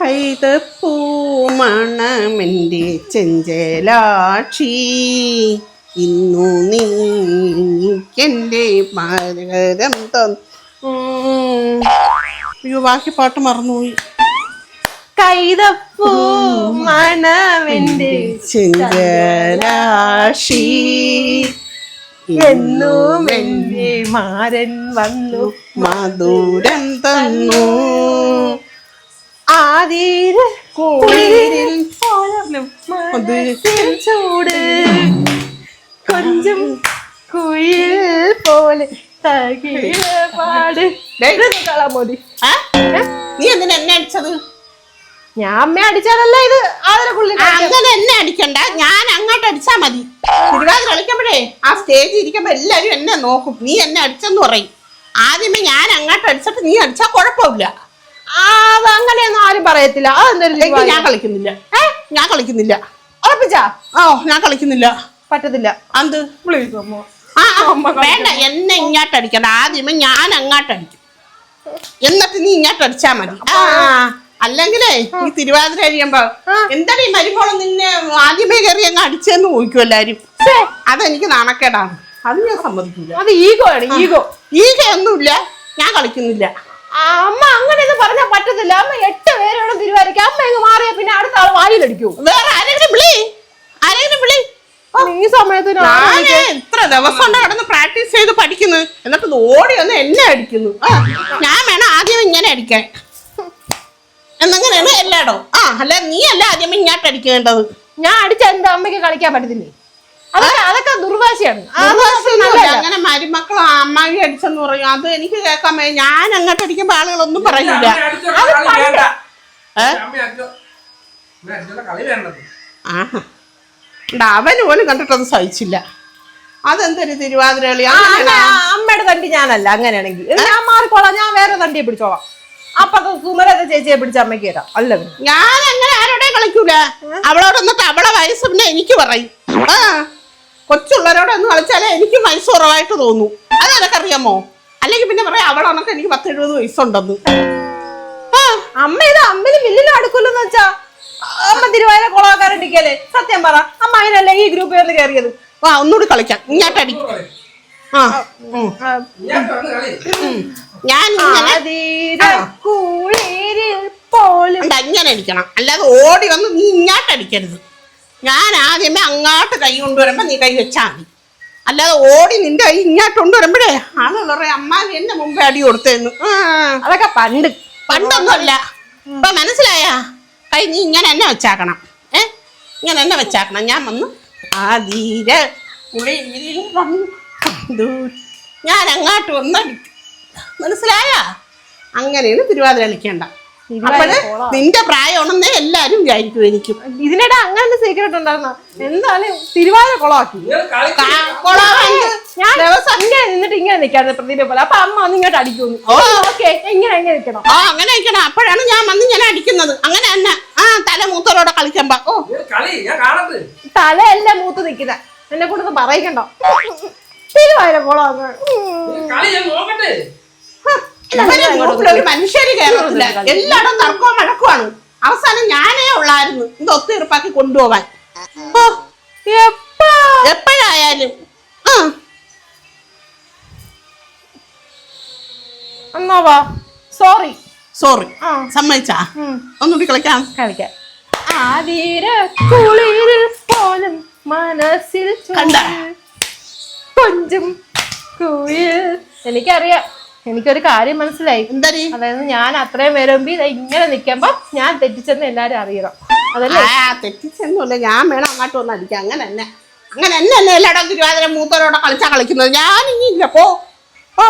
കൈതപ്പൂ മണമെന്റെ ചെഞ്ചലാക്ഷി. ഇന്നു നീക്കെന്റെ മാരകരം തന്നു. അയ്യോ ബാക്കി പാട്ട് മറന്നുപോയി. കൈതപ്പൂ മണമെന്റെ ചെഞ്ചലാക്ഷി. എന്നും എന്റെ മാരൻ വന്നു. മധുരം തന്നു. ആതിര കുളിരിൽ പോലും മനസ്സിൽ ചൂട്. കൊഞ്ചും കുയിൽ പോലെ പാട്. മതി നീ എന്തിനാ എന്നെ അടിച്ചത്? ഞാൻ അമ്മ അടിച്ചതല്ല ഇത് ആതിര കുള്ളി അങ്ങനെ എന്നെ അടിക്കണ്ട. ഞാൻ അങ്ങോട്ട് അടിച്ചാ മതി. തിരുവാതിര കളിക്കുമ്പോഴേ ആ സ്റ്റേജിൽ ഇരിക്കുമ്പോ എല്ലാരും എന്നെ നോക്കും. നീ എന്നെ അടിച്ചെന്ന് പറയും. ആദ്യമേ ഞാൻ അങ്ങോട്ട് അടിച്ചിട്ട് നീ അടിച്ചാ കുഴപ്പമില്ല. ആ, അത് അങ്ങനെയൊന്നും ആരും പറയത്തില്ല. അതെന്തൊരു എങ്കിൽ ഞാൻ കളിക്കുന്നില്ല. ഏ? ഞാൻ കളിക്കുന്നില്ല. ഉറപ്പിച്ചാ? ഓ ഞാൻ കളിക്കുന്നില്ല. പറ്റത്തില്ല. അത് വേണ്ട എന്നെ ഇങ്ങോട്ട് അടിക്കണ്ട ആദ്യമേ ഞാൻ അങ്ങോട്ട് അടിക്കും എന്നിട്ട് നീ ഇങ്ങോട്ട് അടിച്ചാ മതി. ആ അല്ലെങ്കിലേ ഈ തിരുവാതിര കഴിയുമ്പോ എന്താണ് ഈ മരുമോളം നിന്നെ ആദ്യമേ കയറി അങ്ങ് അടിച്ചെന്ന് ചോദിക്കും എല്ലാരും? അതെനിക്ക് നാണക്കേടാണ്. അത് ഞാൻ സമ്മതിക്കില്ല. അത് ഈഗോ ആണ് ഈഗോ. ഈഗോ ഒന്നുമില്ല. ഞാൻ കളിക്കുന്നില്ല. അമ്മ അങ്ങനെയൊന്നും പറഞ്ഞാൽ പറ്റത്തില്ല. അമ്മ എട്ട് പേരോട് തിരുവാരിക്കും അമ്മ ഇങ്ങ് മാറിയ പിന്നെ അടുത്ത ആൾ വായിലടിക്കൂ. വേറെ ആരെങ്കിലും വിളി. ആരെങ്കിലും വിളി. ഈ സമയത്ത് ഞാൻ ഇത്ര ദിവസം കിടന്ന് പ്രാക്ടീസ് ചെയ്ത് പഠിക്കുന്നു. എന്നിട്ട് ഓടി വന്ന് എന്നെ അടിക്കുന്നു. ഞാൻ വേണം ആദ്യം ഇങ്ങനെ അടിക്കാൻ. എന്നങ്ങനെയാണ് എല്ലായിടവും. ആ അല്ല നീ അല്ല ആദ്യം ഇങ്ങോട്ട് അടിക്കേണ്ടത്. ഞാൻ അടിച്ച എന്റെ അമ്മയ്ക്ക് കളിക്കാൻ പറ്റത്തില്ലേ? അതൊക്കെ അതൊക്കെ ദുർവാശിയാണ്. അങ്ങനെ മരുമക്കൾ അമ്മായി അടിച്ചെന്ന് പറയും. അത് എനിക്ക് കേൾക്കാൻ ഞാൻ അങ്ങോട്ട് അടിക്കുമ്പോ ആളുകളൊന്നും പറയില്ല അവന് പോലും കണ്ടിട്ടൊന്നും സഹിച്ചില്ല. അതെന്തൊരു തിരുവാതിര കളി ആ, അമ്മ അമ്മയുടെ തണ്ടി ഞാനല്ല അങ്ങനെയാണെങ്കിൽ. ഞാൻ മാറിക്കോളാം. ഞാൻ വേറെ തണ്ടിയെ പിടിച്ചോളാം. അപ്പൊ സുമലത്തെ ചേച്ചിയെ പിടിച്ച അമ്മയ്ക്ക് തരാം. അല്ല? ഞാൻ അങ്ങനെ ആരോടെ കളിക്കൂല. അവളോട് എന്നിട്ട് അവളെ വയസ്സ് പിന്നെ എനിക്ക് പറയും. ആ. കൊച്ചുള്ളവരോട് ഒന്ന് കളിച്ചാലേ എനിക്ക് വയസ്സ് കുറവായിട്ട് തോന്നും. അത് അറിയാമോ? അല്ലെങ്കിൽ പിന്നെ പറയാം അവളൊക്കെ എനിക്ക് പത്ത് എഴുപത് വയസ്സുണ്ടെന്ന് അമ്മ ഇത് അമ്മയിൽ വില്ലിലും അടുക്കൂലെന്ന് വെച്ചാ അമ്മ തിരുവാതിര കുളവാക്കാരണ്ടിക്കല്ലേ സത്യം പറ അമ്മ അതിനല്ലേ ഈ ഗ്രൂപ്പിൽ ഒന്ന് കയറിയത്? ആ ഒന്നുകൂടി കളിക്കാം. ഇങ്ങോട്ടടി ആ ഞാൻ പോലും ഇങ്ങനെ അടിക്കണം. അല്ലാതെ ഓടി വന്ന് നീ ഇങ്ങോട്ട് അടിക്കരുത്. ഞാൻ ആദ്യമേ അങ്ങോട്ട് കൈ കൊണ്ടുവരുമ്പോ നീ കൈ വെച്ചാൽ മതി. അല്ലാതെ ഓടി നിന്റെ കൈ ഇങ്ങോട്ട് കൊണ്ടുവരുമ്പോഴേ ആളുകൾ അമ്മ എന്നെ മുമ്പേ അടി കൊടുത്തേന്ന്. അതൊക്കെ പണ്ട്. പണ്ടൊന്നുമല്ല. ഇപ്പൊ മനസ്സിലായ? കൈ നീ ഇങ്ങനെ എന്നെ വെച്ചാക്കണം. ഏ? ഇങ്ങനെ എന്നെ വെച്ചാക്കണം. ഞാൻ വന്ന് ആദീര ഞാൻ അങ്ങോട്ട് വന്ന് മനസ്സിലായാ മനസ്സിലായ? അങ്ങനെയാണ് തിരുവാതിര കളിക്കേണ്ട. അപ്പോഴ് നിന്റെ പ്രായമാണെന്നേ എല്ലാരും വിചാരിക്കും എനിക്കും ഇതിനിടെ അങ്ങനെ സീക്രട്ട് ഉണ്ടായിരുന്ന? എന്തായാലും തിരുവാതിര കൊളമാക്കി. ഞാൻ ഞാൻ ഇങ്ങനെ നിന്നിട്ട് ഇങ്ങനെ നിൽക്കാതെ പ്രതിനെ പോലെ. അപ്പൊ അമ്മ വന്ന് ഇങ്ങോട്ട് അടിക്കുന്നു. ഓക്കെ ഇങ്ങനെ എങ്ങനെ നിൽക്കണം. ആ അങ്ങനെ നിൽക്കണം. അപ്പോഴാണ് ഞാൻ വന്ന് ഇങ്ങനെ അടിക്കുന്നത്. അങ്ങനെ തന്നെ. ആ തല മൂത്തവരോടെ കളിക്കാൻ പാ ഓ തലയല്ല മൂത്ത് നിൽക്കുന്ന. എന്നെ കൂടെ പറയിക്കണ്ടോ. തിരുവാതിര കുളമാക്കാൻ ഇവരെ ഗ്രൂപ്പിൽ ഒരു മനുഷ്യര് കയറത്തില്ല എല്ലായിടും തർക്കവും വഴക്കുമാണ്. അവസാനം ഞാനേ ഉള്ളായിരുന്നു. ഇത് ഒത്തുതീർപ്പാക്കി കൊണ്ടുപോവാൻ. എപ്പോഴായാലും. ആ. എന്നാ സോറി സോറി സമ്മതിച്ചാ. ഒന്നുകൂടി കളിക്കാം. കളിക്കാം. ആതിര കുളിരിൽ പോലും മനസ്സിൽ. കണ്ടാ? കൊഞ്ചും കുയിൽ. എനിക്കറിയാം. എനിക്കൊരു കാര്യം മനസ്സിലായി. അതായത് ഞാൻ അത്രയും വരുമ്പോ ഇത് ഇങ്ങനെ നിക്കുമ്പോ ഞാൻ തെറ്റിച്ചെന്ന് എല്ലാരും അറിയണം. അതല്ലേ? ആ തെറ്റിച്ചൊന്നുമില്ല ഞാൻ വേണം അങ്ങോട്ട് വന്ന് അടിക്കാം അങ്ങനെ തന്നെ. അങ്ങനെ എന്നെ എന്നെ എല്ലായിടം തിരുവാതിര മൂത്തരോടെ കളിച്ചാ കളിക്കുന്നത്? ഞാൻ ഇനി പോ. ഓ